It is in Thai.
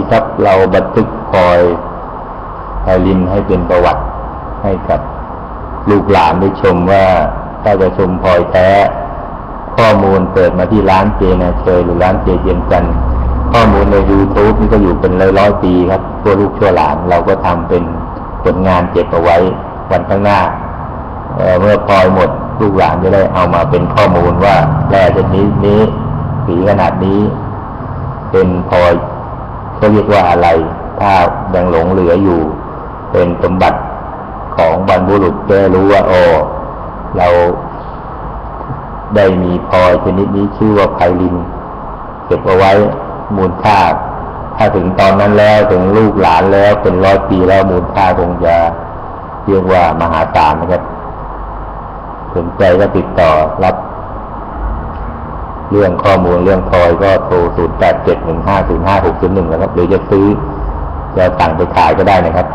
ดีครับเราบันทึกพลอยไพลินให้เป็นประวัติให้กับลูกหลานได้ชมว่าถ้าจะชมพลอยแท้ ข้อมูลเปิดมาที่ร้านเจนาเชยหรือร้านเจเจียมจันท์ข้อมูลใน YouTube นี่ก็อยู่เป็นร้อยร้อยปีครับทั่วลูกชั่วหลานเราก็ทำเป็นผลงานเก็บเอาไว้วันข้างหน้าเเมื่อพลอยหมดลูกหลานจะได้เอามาเป็นข้อมูลว่าแร่ชนิดนี้สีขนาดนี้ เป็นพลอย เขาเรียกว่าอะไร ถ้ายังหลงเหลืออยู่ เป็นสมบัติของบรรพุรุษจะได้รู้ว่าโอ้เราได้มีพลอยชนิดนี้ชื่อว่าไพลินเก็บเอาไว้มูลค่าถ้าถึงตอนนั้นแล้วถึงลูกหลานแล้วเป็นร้อยปีแล้วมูลค่าคงจะเรียกว่ามหาศาลนะครับสนใจก็ติดต่อรับ เรื่องข้อมูลเรื่องทอยก็โทร0 8 7 1 5 0 5 6 0 1นะครับหรือจะซื้อจะสั่งไปขายก็ได้นะครับ